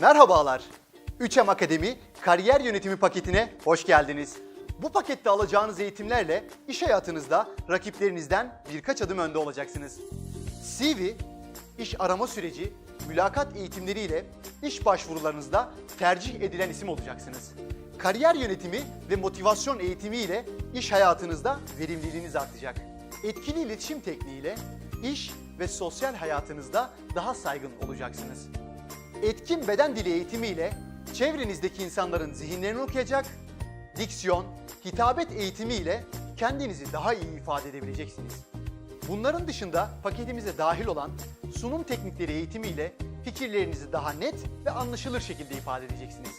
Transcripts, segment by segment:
Merhabalar. 3M Akademi Kariyer Yönetimi paketine hoş geldiniz. Bu pakette alacağınız eğitimlerle iş hayatınızda rakiplerinizden birkaç adım önde olacaksınız. CV, iş arama süreci, mülakat eğitimleriyle iş başvurularınızda tercih edilen isim olacaksınız. Kariyer yönetimi ve motivasyon eğitimi ile iş hayatınızda verimliliğiniz artacak. Etkili iletişim tekniğiyle iş ve sosyal hayatınızda daha saygın olacaksınız. Etkin beden dili eğitimiyle çevrenizdeki insanların zihinlerini okuyacak, diksiyon, hitabet eğitimiyle kendinizi daha iyi ifade edebileceksiniz. Bunların dışında paketimize dahil olan sunum teknikleri eğitimiyle fikirlerinizi daha net ve anlaşılır şekilde ifade edeceksiniz.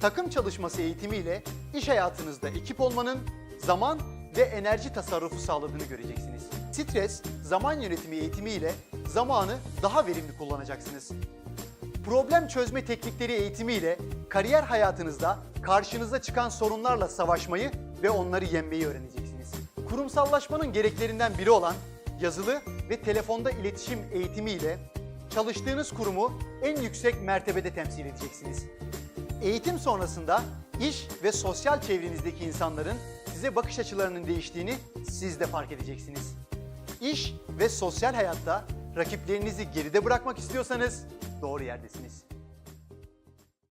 Takım çalışması eğitimiyle iş hayatınızda ekip olmanın zaman ve enerji tasarrufu sağladığını göreceksiniz. Stres, zaman yönetimi eğitimiyle zamanı daha verimli kullanacaksınız. Problem çözme teknikleri eğitimiyle kariyer hayatınızda karşınıza çıkan sorunlarla savaşmayı ve onları yenmeyi öğreneceksiniz. Kurumsallaşmanın gereklerinden biri olan yazılı ve telefonda iletişim eğitimiyle çalıştığınız kurumu en yüksek mertebede temsil edeceksiniz. Eğitim sonrasında iş ve sosyal çevrenizdeki insanların size bakış açılarının değiştiğini siz de fark edeceksiniz. İş ve sosyal hayatta rakiplerinizi geride bırakmak istiyorsanız doğru yerdesiniz.